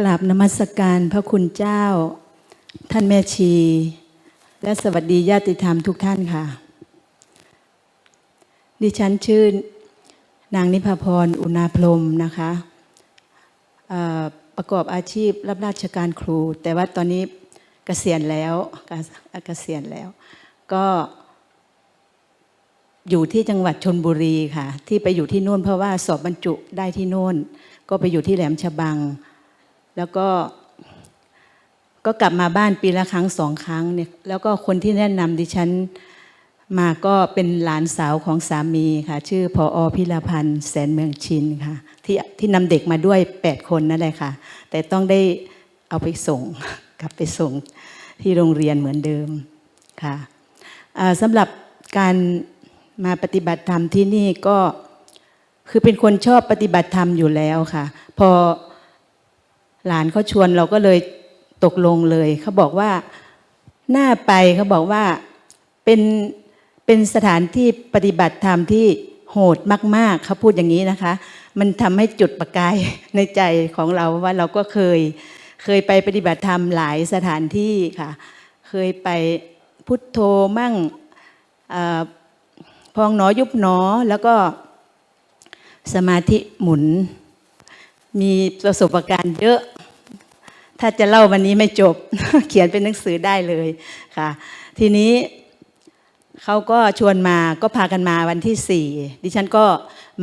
กราบนมัสการพระคุณเจ้า ท่านแม่ชี และสวัสดีญาติธรรมทุกท่านค่ะ ดิฉันชื่อนางนิพาพรอุณาพรมนะคะประกอบอาชีพรับราชการครู แต่ว่าตอนนี้เกษียณแล้วเกเกษียณแล้ว ก็อยู่ที่จังหวัดชนบุรีค่ะ ที่ไปอยู่ที่นู่นเพราะว่าสอบบรรจุได้ที่นู่น ก็ไปอยู่ที่แหลมฉบัง แล้วก็ก็กลับมาบ้านปีละครั้งสองครั้งเนี่ยแล้วก็คนที่แนะนำดิฉันมาก็เป็นหลานสาวของสามีค่ะ ชื่อพออพิรพันธ์แสนเมืองชินค่ะ ที่ที่นำเด็กมาด้วย 8 คนนั่นแหละค่ะ แต่ต้องได้เอาไปส่งกลับไปส่งที่โรงเรียนเหมือนเดิมค่ะสำหรับการมาปฏิบัติธรรมที่นี่ก็คือเป็นคนชอบปฏิบัติธรรมอยู่แล้วค่ะ พอ หลานเขาชวนเราก็เลยตกลงเลยเขาบอกว่าหน้าไปเขาบอกว่าเป็นเป็นสถานที่ปฏิบัติธรรมที่โหดมากๆเขาพูดอย่างนี้นะคะ มันทำให้จุดประกายในใจของเราว่าเราก็เคยเคยไปปฏิบัติธรรมหลายสถานที่ค่ะ เคยไปพุทโธมั่งอพองหนอยุบหนอแล้วก็สมาธิหมุน มีประสบการณ์เยอะ ถ้าจะเล่าวันนี้ไม่จบ เขียนเป็นหนังสือได้เลยค่ะ ทีนี้เขาก็ชวนมาก็พากันมาวันที่สี่ดิฉันก็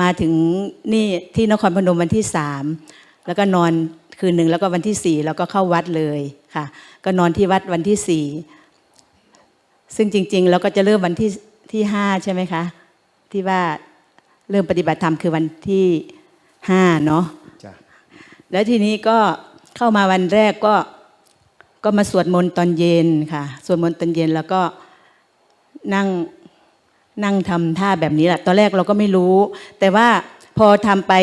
มาถึงนี่ที่นครพนมวันที่สามแล้วก็นอนคืนหนึ่งแล้วก็วันที่สี่เราก็เข้าวัดเลยค่ะ ก็นอนที่วัดวันที่สี่ซึ่งจริงๆเราก็จะเริ่มวันที่ที่ห้าใช่ไหมคะ ที่ว่าเริ่มปฏิบัติธรรมคือวันที่ห้าเนาะ แล้วทีนี้ก็เข้ามาวันแรกก็ก็มาสวดมนต์ตอนเย็นค่ะ สวดมนต์ตอนเย็นแล้วก็นั่งนั่งทำท่าแบบนี้แหละ ตอนแรกเราก็ไม่รู้ แต่ว่าพอทำไป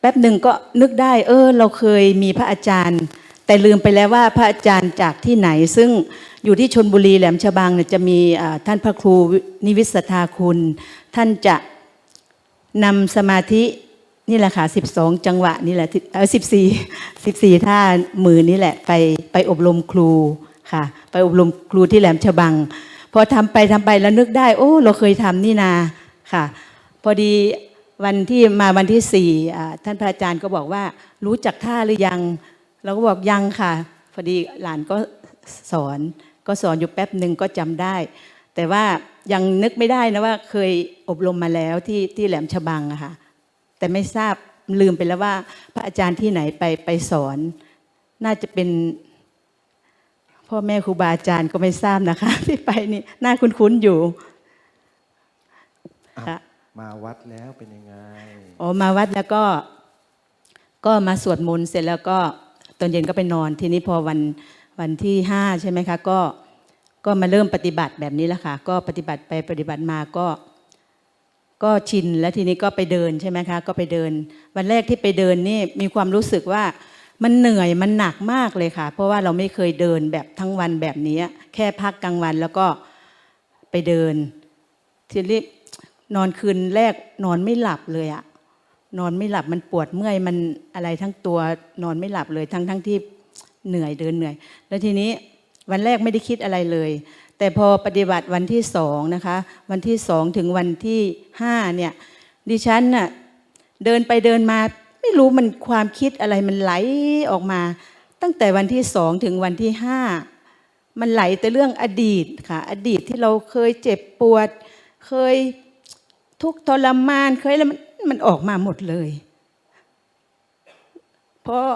แป๊บหนึ่งก็นึกได้ เออ เราเคยมีพระอาจารย์ แต่ลืมไปแล้วว่าพระอาจารย์จากที่ไหน ซึ่งอยู่ที่ชนบุรีแหลมฉบังเนี่ยจะมีท่านพระครูนิวิสทาคุณ ท่านจะนำสมาธิ นี่แหละค่ะ12จังหวะนี่แหละเออ14 14ท่ามือนี่แหละไปไปอบรมครูค่ะ ไปอบรมครูที่แหลมฉบัง พอทำไปทำไปแล้วนึกได้ โอ้ เราเคยทำนี่นาค่ะ พอดีวันที่มาวันที่สี่ท่านพระอาจารย์ก็บอกว่า รู้จักท่าหรือยัง เราก็บอกยังค่ะ พอดีหลานก็สอนก็สอนอยู่แป๊บหนึ่งก็จำได้ แต่ว่ายังนึกไม่ได้นะว่าเคยอบรมมาแล้วที่ที่แหลมฉบังอะค่ะ แต่ไม่ทราบลืมไปแล้วว่า พระอาจารย์ที่ไหนไปไปสอน น่าจะเป็น พ่อแม่ครูบาอาจารย์ก็ไม่ทราบนะคะ ที่ไปนี่น่าคุ้นๆอยู่อ้าวค่ะมาวัดแล้วเป็นยังไงออกมาวัดแล้วก็ ก็มาสวดมนต์เสร็จแล้วก็ตอนเย็นก็ไปนอน ทีนี้พอวันวันที่ห้าใช่ไหมคะ ก็ก็มาเริ่มปฏิบัติแบบนี้แล้วค่ะ ก็ปฏิบัติไปปฏิบัติมาก็ ก็ชินแล้วทีนี้ก็ไปเดินใช่ไหมคะก็ไปเดิน วันแรกที่ไปเดินนี่มีความรู้สึกว่ามันเหนื่อยมันหนักมากเลยค่ะ เพราะว่าเราไม่เคยเดินแบบทั้งวันแบบนี้แค่พักกลางวันแล้วก็ไปเดิน ทีนี้นอนคืนแรกนอนไม่หลับเลยอะนอนไม่หลับมันปวดเมื่อยมันอะไรทั้งตัวนอนไม่หลับเลยทั้งทั้งที่เหนื่อยเดินเหนื่อย แล้วทีนี้วันแรกไม่ได้คิดอะไรเลย แต่พอปฏิบัติวันที่สองนะคะ วันที่สองถึงวันที่ห้าเนี่ยดิฉันน่ะเดินไปเดินมาไม่รู้มันความคิดอะไรมันไหลออกมา ตั้งแต่วันที่สองถึงวันที่ห้ามันไหลแต่เรื่องอดีตค่ะ อดีตที่เราเคยเจ็บปวด เคยทุกข์ทรมานเคยแล้วมันมันออกมาหมดเลย เพราะ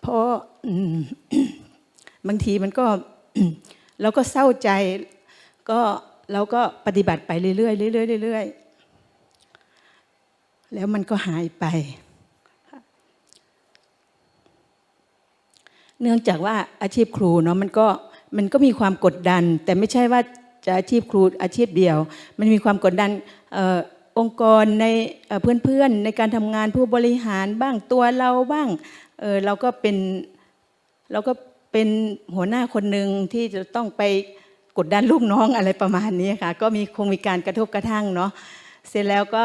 เพราะบางทีมันก็เราก็เศร้าใจ ก็เราก็ปฏิบัติไปเรื่อยๆเรื่อยๆเรื่อยๆแล้วมันก็หายไป เนื่องจากว่าอาชีพครูเนาะมันก็มันก็มีความกดดัน แต่ไม่ใช่ว่าจะอาชีพครูอาชีพเดียว มันมีความกดดันองค์กรในเพื่อนๆในการทำงานผู้บริหารบ้างตัวเราบ้าง เออเราก็เป็นเราก็เป็นหัวหน้าคนหนึ่งที่จะต้องไปกดดันลูกน้องอะไรประมาณนี้ค่ะ ก็มีคงมีการกระทบกระทั่งเนาะเสร็จแล้วก็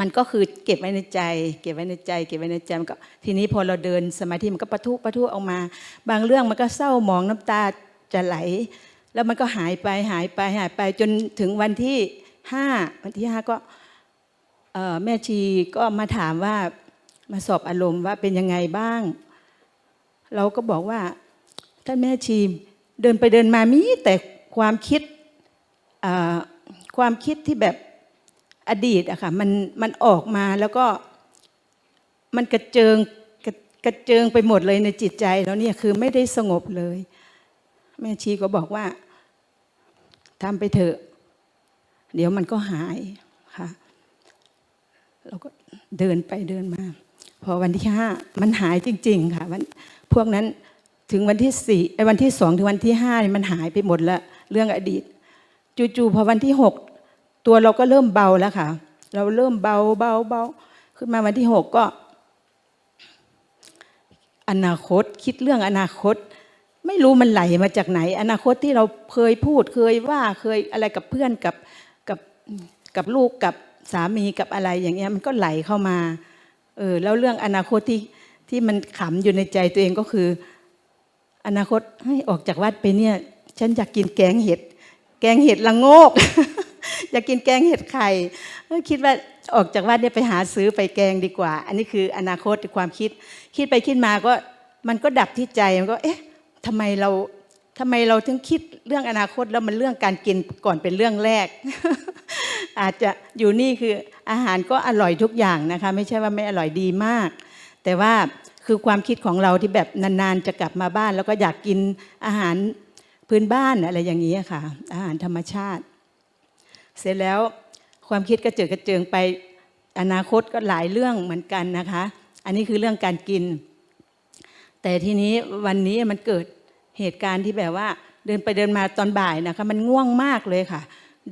มันก็คือเก็บไว้ในใจ เก็บไว้ในใจ เก็บไว้ในใจมันก็ทีนี้พอเราเดินสมาธิมันก็ปะทุปะทุออกมา บางเรื่องมันก็เศร้าหมองน้ำตาจะไหล แล้วมันก็หายไปหายไปหายไปจนถึงวันที่ห้าวันที่ห้าก็แม่ชีก็มาถามว่า มาสอบอารมณ์ว่าเป็นยังไงบ้าง เราก็บอกว่าท่านแม่ชีเดินไปเดินมามีแต่ความคิดความคิดที่แบบอดีตอะค่ะมันมันออกมาแล้วก็มันกระเจิงกระกระเจิงไปหมดเลยในจิตใจแล้วเนี่ยคือไม่ได้สงบเลย แม่ชีก็บอกว่าทำไปเถอะ เดี๋ยวมันก็หายค่ะเราก็เดินไปเดินมา พอวันที่ห้ามันหายจริง ๆ ค่ะวันพวกนั้นถึงวันที่สี่ไอ้วันที่สองถึงวันที่ห้านี่มันหายไปหมดละเรื่องอดีต จู่ๆพอวันที่หกตัวเราก็เริ่มเบาแล้วค่ะ เราเริ่มเบาเบาเบาขึ้นมาวันที่หกก็ อนาคตคิดเรื่องอนาคต ไม่รู้มันไหลมาจากไหน อนาคตที่เราเคยพูดเคยว่าเคยอะไรกับเพื่อนกับกับกับลูกกับสามีกับอะไรอย่างเงี้ยมันก็ไหลเข้ามา เออแล้วเรื่องอนาคตที่ที่มันขำอยู่ในใจตัวเองก็คือ อนาคตให้ออกจากวัดไปเนี่ย ฉันอยากกินแกงเห็ด แกงเห็ดละโงก อยากกินแกงเห็ดไข่คิดว่าออกจากวัดเนี่ยไปหาซื้อไปแกงดีกว่า อันนี้คืออนาคตความคิด คิดไปคิดมาก็มันก็ดับที่ใจมันก็ เอ๊ะทำไมเรา ทำไมเราถึงคิดเรื่องอนาคตแล้วมันเรื่องการกินก่อนเป็นเรื่องแรก อาจจะอยู่นี่คืออาหารก็อร่อยทุกอย่างนะคะ ไม่ใช่ว่าไม่อร่อยดีมาก แต่ว่าคือความคิดของเราที่แบบนานๆจะกลับมาบ้าน แล้วก็อยากกินอาหารพื้นบ้านอะไรอย่างนี้ค่ะ อาหารธรรมชาติ เสร็จแล้วความคิดกระเจิดกระเจิงไปอนาคตก็หลายเรื่องเหมือนกันนะคะ อันนี้คือเรื่องการกิน แต่ทีนี้วันนี้มันเกิด เหตุการณ์ที่แบบว่าเดินไปเดินมาตอนบ่ายนะคะ มันง่วงมากเลยค่ะ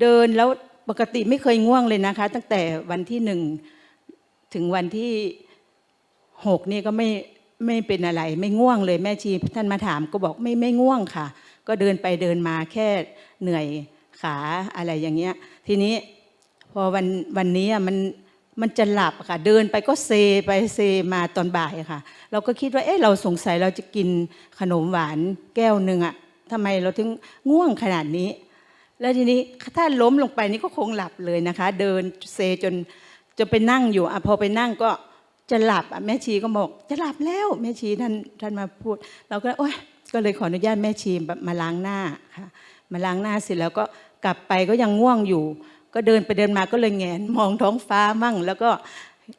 เดินแล้วปกติไม่เคยง่วงเลยนะคะ ตั้งแต่วันที่หนึ่งถึงวันที่หกนี่ก็ไม่ไม่เป็นอะไร ไม่ง่วงเลยแม่ชีท่านมาถามก็บอกไม่ไม่ง่วงค่ะ ก็เดินไปเดินมาแค่เหนื่อยขาอะไรอย่างเงี้ย ทีนี้พอวันวันนี้อะมัน มันจะหลับค่ะ เดินไปก็เซไปเซมาตอนบ่ายค่ะ เราก็คิดว่า เอ๊ะเราสงสัยเราจะกินขนมหวานแก้วหนึ่งอะทำไมเราถึงง่วงขนาดนี้ แล้วทีนี้ถ้าล้มลงไปนี่ก็คงหลับเลยนะคะ เดินเซจนจะไปนั่งอยู่อะพอไปนั่งก็จะหลับอะแม่ชีก็บอก จะหลับแล้วแม่ชีท่านท่านมาพูด เราก็โอ๊ยก็เลยขออนุญาตแม่ชีมาล้างหน้าค่ะมาล้างหน้าเสร็จแล้วก็กลับไปก็ยังง่วงอยู่ ก็เดินไปเดินมาก็เลยแงนมองท้องฟ้ามั่ง แล้วก็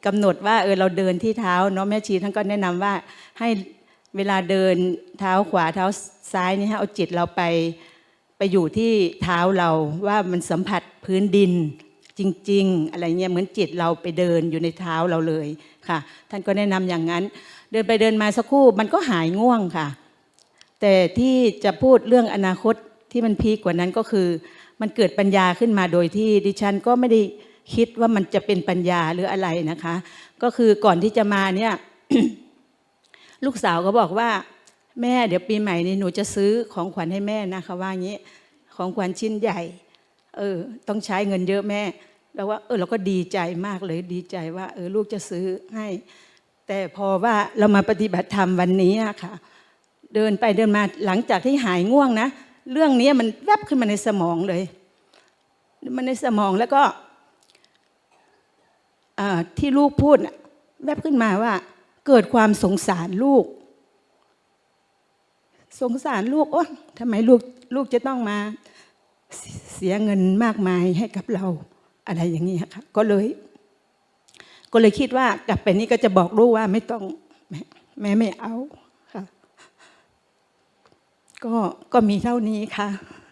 กำหนดว่าเออเราเดินที่เท้าเนาะแม่ชีท่านก็แนะนำว่าให้เวลาเดินเท้าขวาเท้าซ้ายนี่ให้เอาจิตเราไปไปอยู่ที่เท้าเราว่ามันสัมผัสพื้นดินจริง ๆ อะไรเงี้ยเหมือนจิตเราไปเดินอยู่ในเท้าเราเลยค่ะ ท่านก็แนะนำอย่างนั้น เดินไปเดินมาสักครู่มันก็หายง่วงค่ะ แต่ที่จะพูดเรื่องอนาคตที่มันพีกกว่านั้นก็คือ มันเกิดปัญญาขึ้นมาโดยที่ดิฉันก็ไม่ได้คิดว่ามันจะเป็นปัญญาหรืออะไรนะคะ ก็คือก่อนที่จะมาเนี่ยลูกสาวก็บอกว่า แม่เดี๋ยวปีใหม่นี้หนูจะซื้อของขวัญให้แม่นะคะ ว่างี้ของขวัญชิ้นใหญ่ เออ ต้องใช้เงินเยอะแม่ แล้วว่า เออเราก็ดีใจมากเลยดีใจว่า เออลูกจะซื้อให้ แต่พอว่าเรามาปฏิบัติธรรมวันนี้ค่ะ เดินไปเดินมาหลังจากที่หายง่วงนะ เรื่องนี้มันแวบขึ้นมาในสมองเลยมันในสมองแล้วก็ที่ลูกพูดน่ะแวบขึ้นมาว่า เกิดความสงสารลูก สงสารลูกโอ้ทำไมลูกลูกจะต้องมาเสียเงินมากมายให้กับเราอะไรอย่างนี้ค่ะก็เลย ก็เลยคิดว่ากลับไปนี้ก็จะบอกลูกว่าไม่ต้องแม่ไม่เอา ก็ก็มีเท่านี้ค่ะ